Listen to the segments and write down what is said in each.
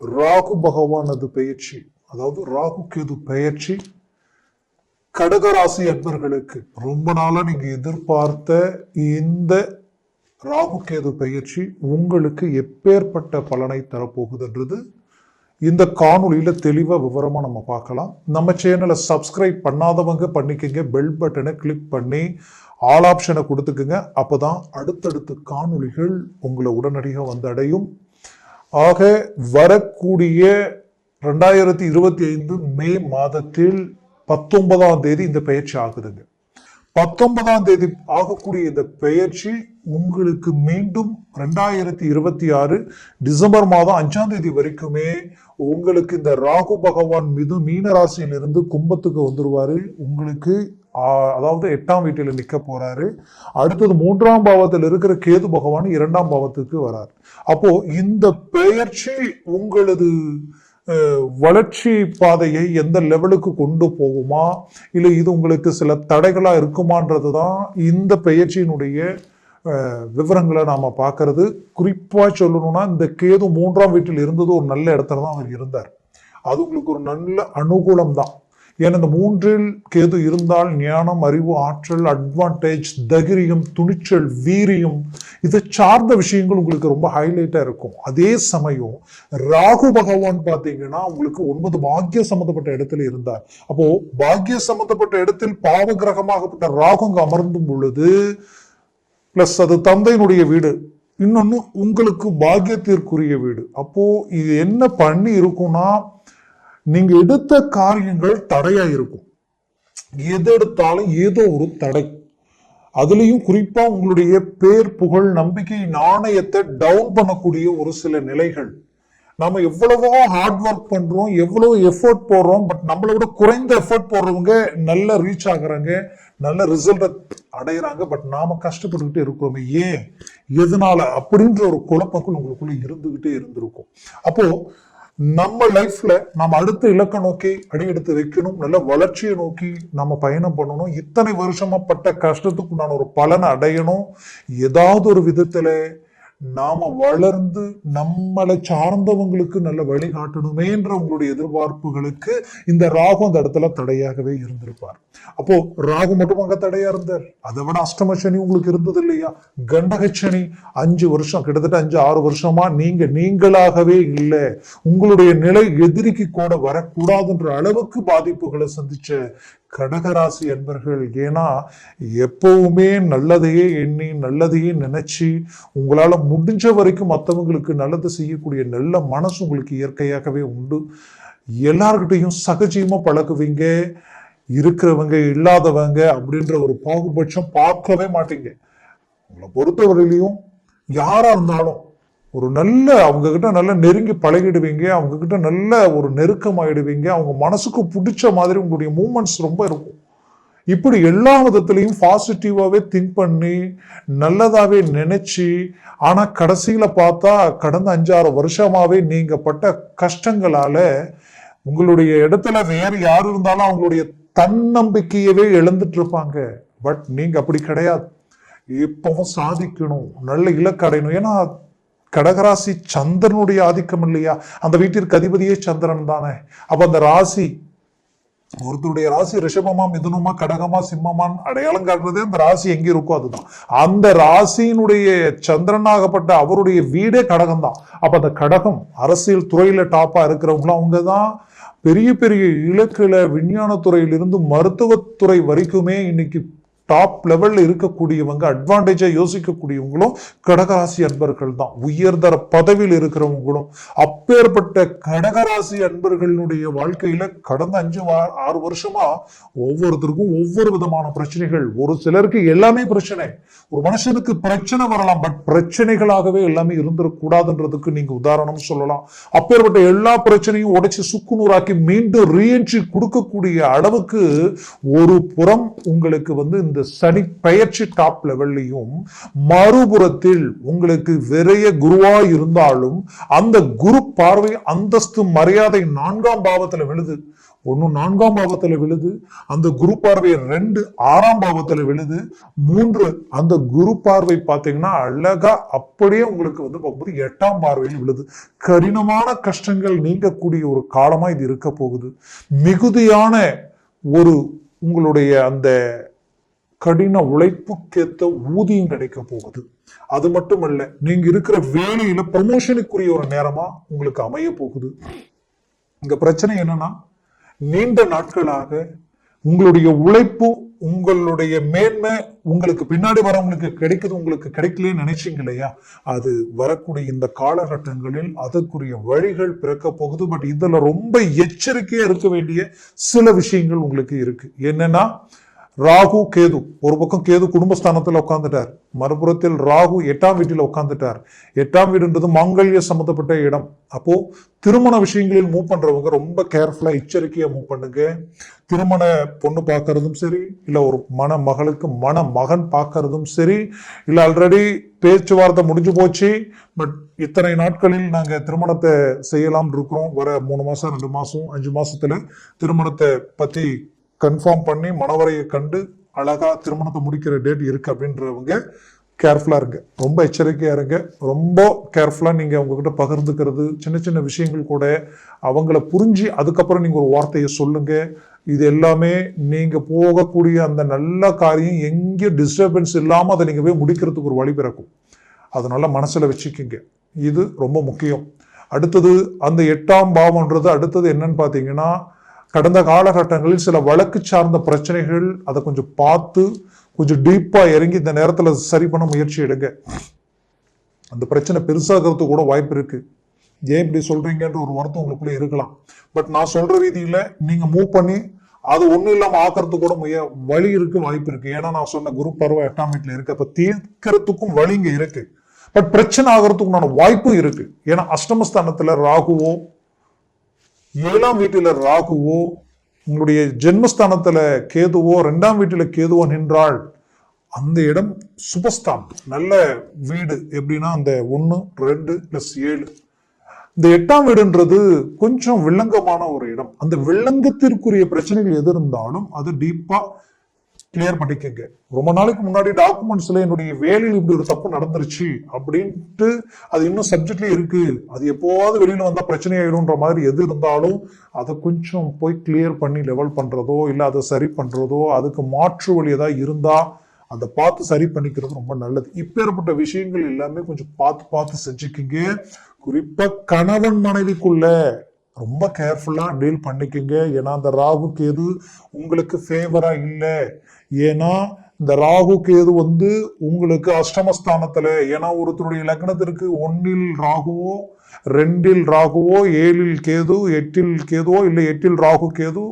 ராகு பகவானது பெயர்ச்சி அதாவது ராகு கேது பெயர்ச்சி கடகராசி அன்பர்களுக்கு ரொம்ப நாளாக நீங்கள் எதிர்பார்த்த இந்த ராகு கேது பெயர்ச்சி உங்களுக்கு எப்பேற்பட்ட பலனை தரப்போகுதுன்றது இந்த காணொலியில் தெளிவாக விவரமாக நம்ம பார்க்கலாம். நம்ம சேனலை சப்ஸ்கிரைப் பண்ணாதவங்க பண்ணிக்கங்க பெல் பட்டனை கிளிக் பண்ணி ஆல் ஆப்ஷனை கொடுத்துக்குங்க. அப்போ தான் அடுத்தடுத்த காணொளிகள் உங்களை உடனடியாக வந்து அடையும். ஆக வரக்கூடிய ரெண்டாயிரத்தி இருபத்தி ஐந்து மே மாதத்தில் பத்தொன்பதாம் தேதி இந்த பயிற்சி ஆகுதுங்க. பத்தொன்பதாம் தேதி ஆகக்கூடிய இந்த பெயர்ச்சி உங்களுக்கு மீண்டும் ரெண்டாயிரத்தி இருபத்தி ஆறு டிசம்பர் மாதம் அஞ்சாம் தேதி வரைக்குமே உங்களுக்கு இந்த ராகு பகவான் மீது மீன ராசியிலிருந்து கும்பத்துக்கு வந்துருவாரு. உங்களுக்கு அதாவது எட்டாம் வீட்டில் நிற்க போறாரு. அடுத்தது மூன்றாம் பாவத்தில் இருக்கிற கேது பகவான் இரண்டாம் பாவத்துக்கு வரார். அப்போ இந்த பெயர்ச்சி உங்களது வளர்ச்சி பாதையை எந்த லெவலுக்கு கொண்டு போகுமா? இல்லை இது உங்களுக்கு சில தடைகளாக இருக்குமான்றது தான் இந்த பெயர்ச்சியினுடைய விவரங்களை நாம் பார்க்கறது குறிப்பாக சொல்லணும்னா இந்த கேது மூன்றாம் வீட்டில் இருந்தது ஒரு நல்ல இடத்துல தான் அவர் இருந்தார். அது உங்களுக்கு ஒரு நல்ல அனுகூலம் தான். ஏன்னா இந்த மூன்றில் கேது இருந்தால் ஞானம் அறிவு ஆற்றல் அட்வான்டேஜ் தகிரியம் துணிச்சல் வீரியம் இதை சார்ந்த விஷயங்கள் உங்களுக்கு ரொம்ப ஹைலைட்டாக இருக்கும். அதே சமயம் ராகு பகவான் பார்த்தீங்கன்னா உங்களுக்கு ஒன்பது பாக்கிய சம்பந்தப்பட்ட இடத்துல இருந்தார். அப்போ பாக்கிய சம்பந்தப்பட்ட இடத்தில் பாவ கிரகமாகப்பட்ட ராகு அமர்ந்தும் பொழுது பிளஸ் அது தந்தையினுடைய வீடு. இன்னொன்று உங்களுக்கு பாக்கியத்திற்குரிய வீடு. அப்போது இது என்ன பண்ணி இருக்கும்னா நீங்கள் எடுத்த காரியங்கள் தடையாக இருக்கும். எது எடுத்தாலும் ஏதோ ஒரு தடை. அதுலேயும் குறிப்பாக உங்களுடைய பேர் புகழ் நம்பிக்கை நாணயத்தை டவுன் பண்ணக்கூடிய ஒரு சில நிலைகள். நம்ம எவ்வளவோ ஹார்ட் ஒர்க் பண்றோம் எவ்வளவு எஃபோர்ட் போடுறோம் பட் நம்மளை விட குறைந்த எஃபோர்ட் போடுறவங்க நல்ல ரீச் ஆகுறாங்க நல்ல ரிசல்ட்டை அடையிறாங்க பட் நாம கஷ்டப்பட்டுக்கிட்டே இருக்கிறோமே ஏன்? எதனால? அப்படின்ற ஒரு குழப்பங்கள் உங்களுக்குள்ள இருந்துகிட்டே இருந்திருக்கும். அப்போ நம்ம லைஃப்ல நம்ம அடுத்த இலக்கை நோக்கி அடி எடுத்து வைக்கணும் நல்ல வளர்ச்சியை நோக்கி நம்ம பயணம் பண்ணணும் இத்தனை வருஷமா பட்ட கஷ்டத்துக்கு நான் ஒரு பலனை அடையணும் ஏதாவது ஒரு விதத்துல நாம வளர்ந்து நம்மளை சார்ந்தவங்களுக்கு நல்ல வழிகாட்டணுமேன்ற உங்களுடைய எதிர்பார்ப்புகளுக்கு இந்த ராகு அந்த இடத்துல தடையாகவே இருந்திருப்பார். அப்போ ராகு மட்டும் அங்க தடையா இருந்தார். அதை விட அஷ்டம சனி உங்களுக்கு இருந்தது இல்லையா? கண்டக சனி. அஞ்சு வருஷம் கிட்டத்தட்ட அஞ்சு ஆறு வருஷமா நீங்க நீங்களாகவே இல்லை. உங்களுடைய நிலை எதிரிக்கு கூட வரக்கூடாதுன்ற அளவுக்கு பாதிப்புகளை சந்திச்ச கடகராசி என்பர்கள் ஏன்னா எப்பவுமே நல்லதையே எண்ணி நல்லதையே நினச்சி உங்களால் முடிஞ்ச வரைக்கும் மற்றவங்களுக்கு நல்லது செய்யக்கூடிய நல்ல மனசு உங்களுக்கு இயற்கையாகவே உண்டு. எல்லார்கிட்டையும் சகஜியமாக பழகுவீங்க. இருக்கிறவங்க இல்லாதவங்க அப்படின்ற ஒரு பாகுபட்சம் பார்க்கவே மாட்டீங்க. உங்களை பொறுத்தவரையிலையும் யாராக இருந்தாலும் ஒரு நல்ல அவங்கக்கிட்ட நல்லா நல்ல நெருங்கி பழகிடுவீங்க. அவங்கக்கிட்ட நல்ல ஒரு நெருக்கமாயிடுவீங்க. அவங்க மனசுக்கு பிடிச்ச மாதிரி உங்களுடைய மூமெண்ட்ஸ் ரொம்ப இருக்கும். இப்படி எல்லா விதத்துலையும் பாசிட்டிவாகவே திங்க் பண்ணி நல்லதாகவே நினச்சி ஆனால் கடைசியில் பார்த்தா கடந்த அஞ்சாறு வருஷமாகவே நீங்கள் பட்ட கஷ்டங்களால் உங்களுடைய இடத்துல வேறு யார் இருந்தாலும் அவங்களுடைய தன்னம்பிக்கையவே இழந்துட்டு இருப்பாங்க பட் நீங்கள் அப்படி கிடையாது. இப்பவும் சாதிக்கணும். நல்ல இலக்கடையணும் ஏன்னா கடகராசி சந்திரனுடைய ஆதிக்கம் இல்லையா? அந்த வீட்டிற்கு அதிபதியே சந்திரன் தானே. அப்ப அந்த ராசி ஒருத்தருடைய ராசி ரிஷபமா மிதுனமா கடகமா சிம்மமான் அடையாளம் காட்டுறதே அந்த ராசி எங்க இருக்கோ அதுதான். அந்த ராசியினுடைய சந்திரனாகப்பட்ட அவருடைய வீடே கடகம் தான் அப்ப அந்த கடகம் அரசியல் துறையில டாப்பா இருக்கிறவங்களும் அவங்க தான் பெரிய பெரிய இலக்கில விஞ்ஞான துறையிலிருந்து மருத்துவத்துறை வரைக்குமே இன்னைக்கு டாப் லெவலில் இருக்கக்கூடியவங்க அட்வான்டேஜாக யோசிக்கக்கூடியவங்களும் கடகராசி அன்பர்கள் தான். உயர்தர பதவியில் இருக்கிறவங்களும் அப்பேற்பட்ட கடகராசி அன்பர்களுடைய வாழ்க்கையில கடந்த அஞ்சு வா- ஆறு வருஷமா ஒவ்வொருத்தருக்கும் ஒவ்வொரு விதமான பிரச்சனைகள். ஒரு சிலருக்கு எல்லாமே பிரச்சனை. ஒரு மனுஷனுக்கு பிரச்சனை வரலாம் பட் பிரச்சனைகளாகவே எல்லாமே இருந்துடக்கூடாதுன்றதுக்கு நீங்க உதாரணம் சொல்லலாம். அப்பேற்பட்ட எல்லா பிரச்சனையும் உடைச்சு சுக்குநூறாக்கி மீண்டும் ரீஎன்ட்ரி கொடுக்கக்கூடிய அளவுக்கு ஒரு புறம் உங்களுக்கு வந்து இந்த இந்த சனி பெயர்ச்சி டாப் லெவல்லையும் மறுபுறத்தில் உங்களுக்கு விரைய குருவா இருந்தாலும் அந்த குரு பார்வை அந்தஸ்து மரியாதை நான்காம் பாவத்துல விழுது. ஒன்று நான்காம் பாவத்தில் விழுது அந்த குரு பார்வை ரெண்டு ஆறாம் பாவத்தில் விழுது மூன்று அந்த குரு பார்வை பார்த்தீங்கன்னா அழகா அப்படியே உங்களுக்கு வந்து பார்க்கும்போது எட்டாம் பார்வையில் விழுது. கடினமான கஷ்டங்கள் நீங்கக்கூடிய ஒரு காலமாக இது இருக்க போகுது. மிகுதியான ஒரு உங்களுடைய அந்த கடின உழைப்புக்கேத்த ஊதியம் கிடைக்க போகுது. அது மட்டுமல்ல நீங்க இருக்கிற வேலையில ப்ரமோஷனுக்குரிய ஒரு நேரமா உங்களுக்கு அமைய போகுது. இங்க பிரச்சனை என்னன்னா நீண்ட நாட்களாக உங்களுடைய உழைப்பு உங்களுடைய மேன்மை உங்களுக்கு பின்னாடி வரவங்களுக்கு கிடைக்குது உங்களுக்கு கிடைக்கலன்னு நினைச்சீங்க இல்லையா? அது வரக்கூடிய இந்த காலகட்டங்களில் அதற்குரிய வழிகள் பிறக்க போகுது. பட் இதுல ரொம்ப எச்சரிக்கையா இருக்க வேண்டிய சில விஷயங்கள் உங்களுக்கு இருக்கு. என்னன்னா ராகு கேது ஒரு பக்கம் கேது குடும்பஸ்தானத்தில் உட்காந்துட்டார் மறுபுறத்தில் ராகு எட்டாம் வீட்டில் உட்காந்துட்டார் எட்டாம் வீடுன்றது மாங்கல்ய சம்மந்தப்பட்ட இடம். அப்போ திருமண விஷயங்களில் மூவ் பண்றவங்க ரொம்ப கேர்ஃபுல்லா எச்சரிக்கையா மூவ் பண்ணுங்க. திருமண பொண்ணு பார்க்கறதும் சரி இல்லை ஒரு மன மகளுக்கு மன மகன் பார்க்கறதும் சரி இல்லை ஆல்ரெடி பேச்சுவார்த்தை முடிஞ்சு போச்சு பட் இத்தனை நாட்களில் நாங்கள் திருமணத்தை செய்யலாம்னு இருக்கிறோம். வர மூணு மாதம் ரெண்டு மாதம் அஞ்சு மாதத்தில் திருமணத்தை பற்றி கன்ஃபார்ம் பண்ணி மணவரையை கண்டு அழகாக திருமணத்தை முடிக்கிற டேட் இருக்குது அப்படின்றவங்க கேர்ஃபுல்லாக இருங்க. ரொம்ப எச்சரிக்கையாக இருங்க. ரொம்ப கேர்ஃபுல்லாக நீங்கள் அவங்கக்கிட்ட பகிர்ந்துக்கிறது சின்ன சின்ன விஷயங்கள் கூட அவங்கள புரிஞ்சு அதுக்கப்புறம் நீங்கள் ஒரு வார்த்தையை சொல்லுங்கள் இது எல்லாமே நீங்கள் போகக்கூடிய அந்த நல்ல காரியம் எங்கேயும் டிஸ்டர்பன்ஸ் இல்லாமல் அதை நீங்கள் போய் முடிக்கிறதுக்கு ஒரு வழி பிறக்கும். அதனால மனசில் வச்சுக்கிங்க. இது ரொம்ப முக்கியம். அடுத்தது அந்த எட்டாம் பாவம்ன்றது அடுத்தது என்னன்னு பார்த்தீங்கன்னா கடந்த காலகட்டங்களில் சில வழக்கு சார்ந்த பிரச்சனைகள் அதை கொஞ்சம் பார்த்து கொஞ்சம் டீப்பாக இறங்கி இந்த நேரத்தில் சரி பண்ண முயற்சி எடுங்க. அந்த பிரச்சனை பெருசாகிறது கூட வாய்ப்பு இருக்குது ஏன் இப்படி சொல்கிறீங்கன்ற ஒரு வருத்தம் உங்களுக்குள்ளே இருக்கலாம். பட் நான் சொல்கிற ரீதியில் நீங்கள் மூவ் பண்ணி அது ஒன்றும் இல்லாமல் ஆக்கிறதுக்கு கூட முய வழி இருக்கு வாய்ப்பு இருக்கு. ஏன்னா நான் சொன்ன குரு பருவம் எட்டாம் வீட்டுல இருக்கு. அப்போ தீர்க்கிறதுக்கும் வழி இங்கே இருக்கு. பட் பிரச்சனை ஆகிறதுக்குண்டான வாய்ப்பும் இருக்கு. ஏன்னா அஷ்டமஸ்தானத்தில் ராகுவோ ஏழாம் வீட்டில ராகுவோ உங்களுடைய ஜென்மஸ்தானத்துல கேதுவோ ரெண்டாம் வீட்டில கேதுவோ நின்றால் அந்த இடம் சுபஸ்தான் நல்ல வீடு. எப்படின்னா அந்த ஒன்று ரெண்டு பிளஸ் ஏழு. இந்த எட்டாம் வீடுன்றது கொஞ்சம் வில்லங்கமான ஒரு இடம். அந்த வில்லங்கத்திற்குரிய பிரச்சனைகள் எது இருந்தாலும் அது டீப்பா கிளியர் பண்ணிக்கங்க. ரொம்ப நாளைக்கு முன்னாடி டாக்குமெண்ட்ஸ்ல என்னுடைய வேலையில் இப்படி ஒரு தப்பு நடந்துருச்சு அப்படின்ட்டு அது இன்னும் சப்ஜெக்ட்லயே இருக்கு. அது எப்போவாவது வெளியில வந்தா பிரச்சனை ஆயிடும்ன்ற மாதிரி எது இருந்தாலும் அதை கொஞ்சம் போய் கிளியர் பண்ணி லெவல் பண்றதோ இல்ல அதை சரி பண்றதோ அதுக்கு மாற்று வழி ஏதாவது இருந்தா அதை பார்த்து சரி பண்ணிக்கிறது ரொம்ப நல்லது. இப்பேற்பட்ட விஷயங்கள் எல்லாமே கொஞ்சம் பார்த்து பார்த்து செஞ்சுக்கிங்க. குறிப்பா கணவன் மனைவிக்குள்ள ரொம்ப கேர்ஃபுல்லாக டீல் பண்ணிக்கோங்க. ஏன்னா அந்த ராகு கேது உங்களுக்கு ஃபேவராக இல்லை. ஏன்னா இந்த ராகு கேது வந்து உங்களுக்கு அஷ்டமஸ்தானத்தில். ஏன்னா ஒருத்தருடைய லக்னத்திற்கு ஒன்றில் ராகுவோ ரெண்டில் ராகுவோ ஏழில் கேது எட்டில் கேதுவோ இல்லை எட்டில் ராகு கேது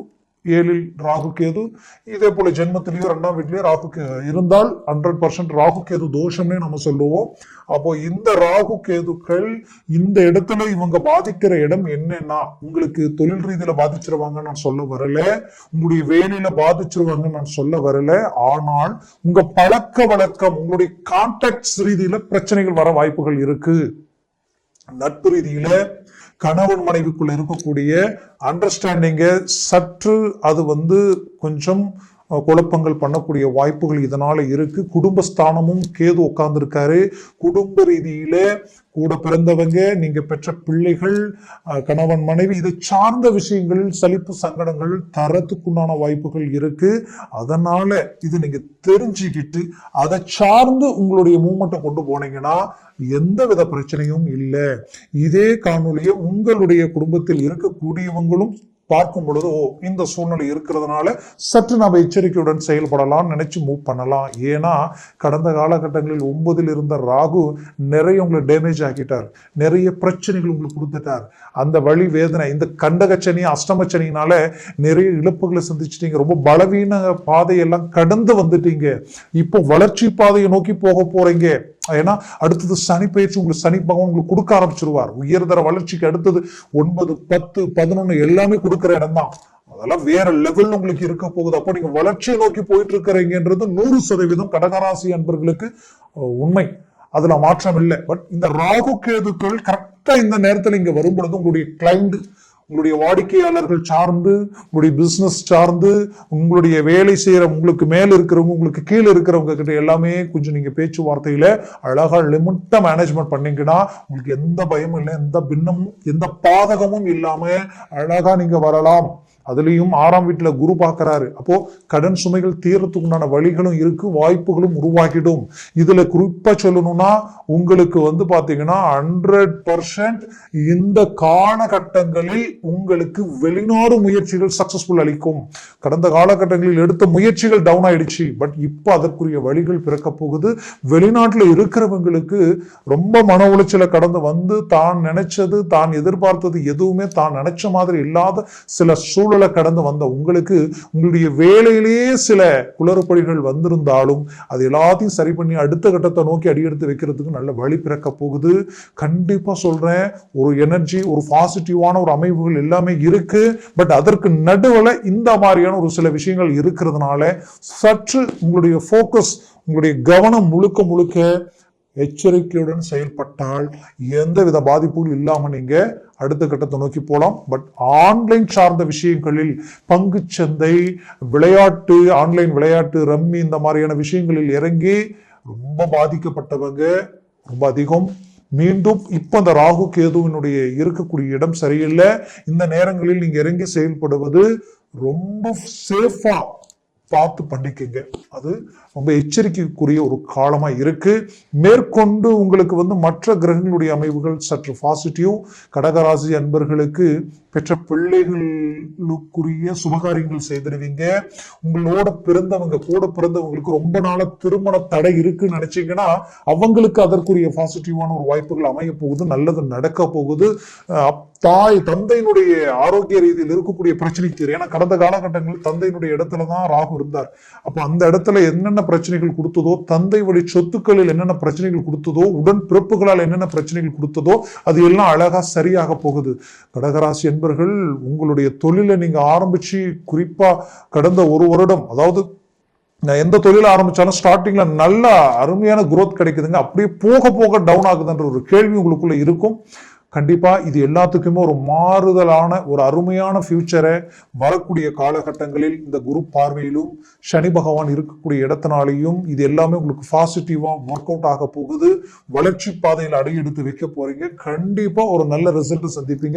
ஏழில் ராகு கேது. இதே போல ஜென்மத்திலேயோ ரெண்டாம் வீட்லயோ ராகு கே- இருந்தால் ஹண்ட்ரட் பர்சன்ட் ராகு கேது தோஷம்னே நம்ம சொல்லுவோம். அப்போ இந்த ராகு கேதுக்கள் இந்த இடத்துல இவங்க பாதிக்கிற இடம் என்னன்னா உங்களுக்கு தொழில் ரீதியில பாதிச்சிருவாங்க நான் சொல்ல வரல. உங்களுடைய வேலையில பாதிச்சிருவாங்க நான் சொல்ல வரல. ஆனால் உங்க பழக்க வழக்கம் உங்களுடைய கான்டாக்ட்ஸ் ரீதியில பிரச்சனைகள் வர வாய்ப்புகள் இருக்கு. நட்பு ரீதியில கணவன் மனைவிக்குள்ள இருக்கக்கூடிய அண்டர்ஸ்டாண்டிங்க சற்று அது வந்து கொஞ்சம் குழப்பங்கள் பண்ணக்கூடிய வாய்ப்புகள் இதனால இருக்கு. குடும்பஸ்தானமும் கேது உட்கார்ந்துருக்காரு. குடும்ப ரீதியில கூட பிறந்தவங்க நீங்க பெற்ற பிள்ளைகள் கணவன் மனைவி இதை சார்ந்த விஷயங்கள் சலிப்பு சங்கடங்கள் தரத்துக்குண்டான வாய்ப்புகள் இருக்கு. அதனால இது நீங்க தெரிஞ்சுக்கிட்டு அதை சார்ந்து உங்களுடைய மூமெண்ட்டை கொண்டு போனீங்கன்னா எந்த வித பிரச்சனையும் இல்லை. இதே காணொலியை உங்களுடைய குடும்பத்தில் இருக்கக்கூடியவங்களும் பார்க்கும் பொழுது ஓ இந்த சூழ்நிலை இருக்கிறதுனால சற்று நம்ம எச்சரிக்கையுடன் செயல்படலாம் நினைச்சு மூவ் பண்ணலாம். ஏன்னா கடந்த காலகட்டங்களில் ஒன்பதில் இருந்த ராகு நிறைய உங்களை டேமேஜ் ஆக்கிட்டார். நிறைய பிரச்சனைகள் உங்களுக்கு கொடுத்துட்டார். அந்த வழி வேதனை இந்த கண்டகச்சனி அஷ்டமச்சனினால நிறைய இழப்புகளை சந்திச்சிட்டீங்க. ரொம்ப பலவீன பாதையெல்லாம் கடந்து வந்துட்டீங்க. இப்போ வளர்ச்சி பாதையை நோக்கி போக போறீங்க. ஏன்னா அடுத்தது சனி பயிற்சி உங்களுக்கு சனி பகவான் உங்களுக்கு கொடுக்க ஆரம்பிச்சிருவார். உயர்தர வளர்ச்சிக்கு அடுத்தது ஒன்பது பத்து பதினொன்னு எல்லாமே கொடுக்குற இடம் தான் அதெல்லாம் வேற லெவல் உங்களுக்கு இருக்க போகுது. அப்போ நீங்க வளர்ச்சியை நோக்கி போயிட்டு இருக்கிறீங்கன்றது நூறு சதவீதம் கடகராசி அன்பர்களுக்கு உண்மை. அதுல மாற்றம் இல்லை. பட் இந்த ராகு கேதுக்கள் கரெக்டா இந்த நேரத்தில் இங்க வரும் பொழுது உங்களுடைய கிளைண்ட் உங்களுடைய வாடிக்கையாளர்கள் சார்ந்து உங்களுடைய பிசினஸ் சார்ந்து உங்களுடைய வேலை செய்கிற உங்களுக்கு மேலே இருக்கிறவங்க உங்களுக்கு கீழே இருக்கிறவங்க கிட்ட எல்லாமே கொஞ்சம் நீங்கள் பேச்சுவார்த்தையில் அழகாக லிமிட்டாக மேனேஜ்மெண்ட் பண்ணிங்கன்னா உங்களுக்கு எந்த பயமும் இல்லை எந்த பின்னமும் எந்த பாதகமும் இல்லாமல் அழகாக நீங்கள் வரலாம். அதுலேயும் ஆறாம் வீட்டில் குரு பார்க்குறாரு. அப்போது கடன் சுமைகள் தீர்றதுக்கு உண்டான வழிகளும் இருக்குது வாய்ப்புகளும் உருவாகிடும். இதில் குறிப்பாக சொல்லணும்னா உங்களுக்கு வந்து பார்த்தீங்கன்னா ஹண்ட்ரட் பர்சன்ட் இந்த காலகட்டங்களில் உங்களுக்கு வெளிநாடு முயற்சிகள் சக்ஸஸ்ஃபுல் அளிக்கும். கடந்த காலகட்டங்களில் எடுத்த முயற்சிகள் டவுன் ஆயிடுச்சு. பட் இப்போ அதற்குரிய வழிகள் பிறக்க போகுது. வெளிநாட்டில் இருக்கிறவங்களுக்கு ரொம்ப மன உளைச்சலை கடந்து வந்து தான் நினைச்சது தான் எதிர்பார்த்தது எதுவுமே தான் நினைச்ச மாதிரி இல்லாத சில சூழல் கடந்து வந்த உங்களுக்கு உங்களுடைய வேலையிலேயே சில குளறுபடிகள் வந்திருந்தாலும் அது எல்லாத்தையும் சரி பண்ணி அடுத்த கட்டத்தை நோக்கி அடியெடுத்து வைக்கிறதுக்கு நல்ல வழி பிறக்க போகுது. கண்டிப்பாக சொல்றேன் ஒரு எனர்ஜி ஒரு பாசிட்டிவான ஒரு அமைப்புகள் எல்லாமே இருக்கு. பட் அதற்கு நடுவில் இந்த மாதிரியான ஒரு சில விஷயங்கள் இருக்கிறதுனால சற்று உங்களுடைய ஃபோக்கஸ் உங்களுடைய கவனம் முழுக்க முழுக்க எச்சரிக்கையுடன் செயல்பட்டால் எந்த வித பாதிப்பும் இல்லாமல் நீங்கள் அடுத்த கட்டத்தை நோக்கி போகலாம் பட் ஆன்லைன் சார்ந்த விஷயங்களில் பங்கு சந்தை விளையாட்டு ஆன்லைன் விளையாட்டு ரம்மி இந்த மாதிரியான விஷயங்களில் இறங்கி ரொம்ப பாதிக்கப்பட்டவங்க ரொம்ப அதிகம். மீண்டும் இப்போ அந்த ராகு கேதுவினுடைய இருக்கக்கூடிய இடம் சரியில்லை. இந்த நேரங்களில் நீங்கள் இறங்கி செயல்படுவது ரொம்ப சேஃபாக பார்த்து பண்ணிக்கங்க. அது ரொம்ப எச்சரிக்கைக்குரிய ஒரு காலமாக இருக்குது மேற்கொண்டு உங்களுக்கு வந்து மற்ற கிரகங்களுடைய அமைவுகள் சற்று பாசிட்டிவ் கடகராசி அன்பர்களுக்கு பெற்ற பிள்ளைகளுக்குரிய சுபகாரியங்கள் செய்திருவீங்க. உங்களோட பிறந்தவங்க கூட பிறந்தவங்களுக்கு ரொம்ப நாள திருமண தடை இருக்குன்னு நினைச்சீங்கன்னா அவங்களுக்கு அதற்குரிய பாசிட்டிவான ஒரு வாய்ப்புகள் அமைய போகுது நல்லது நடக்க போகுது. தாய் தந்தையினுடைய ஆரோக்கிய ரீதியில் இருக்கக்கூடிய பிரச்சனை தீரும் ஏன்னா கடந்த காலகட்டங்களில் தந்தையினுடைய இடத்துல தான் ராகு இருந்தார். அப்போ அந்த இடத்துல என்னென்ன பிரச்சனைகள் கொடுத்ததோ தந்தை வழி சொத்துக்களில் என்னென்ன பிரச்சனைகள் கொடுத்ததோ உடன் பிறப்புகளால் என்னென்ன பிரச்சனைகள் கொடுத்ததோ அது எல்லாம் அழகா சரியாக போகுது. கடகராசி நண்பர்கள் உங்களுடைய தொழிலை நீங்க ஆரம்பிச்சு குறிப்பா கடந்த ஒரு வருடம் அதாவது நான் எந்த தொழில் ஆரம்பிச்சாலும் ஸ்டார்டிங்ல நல்ல அருமையான குரோத் கிடைக்குதுங்க. அப்படியே போக போக டவுன் ஆகுதுன்ற ஒரு கேள்வி உங்களுக்குள்ள இருக்கும். கண்டிப்பா இது எல்லாத்துக்குமே ஒரு மாறுதலான ஒரு அருமையான ஃபியூச்சரை வரக்கூடிய காலகட்டங்களில் இந்த குரு பார்வையிலும் சனி பகவான் இருக்கக்கூடிய இடத்தினாலையும் இது எல்லாமே உங்களுக்கு பாசிட்டிவாக ஒர்க் அவுட் ஆக போகுது. வளர்ச்சி பாதையில் அடியெடுத்து வைக்க போறீங்க. கண்டிப்பா ஒரு நல்ல ரிசல்ட் சந்திப்பீங்க.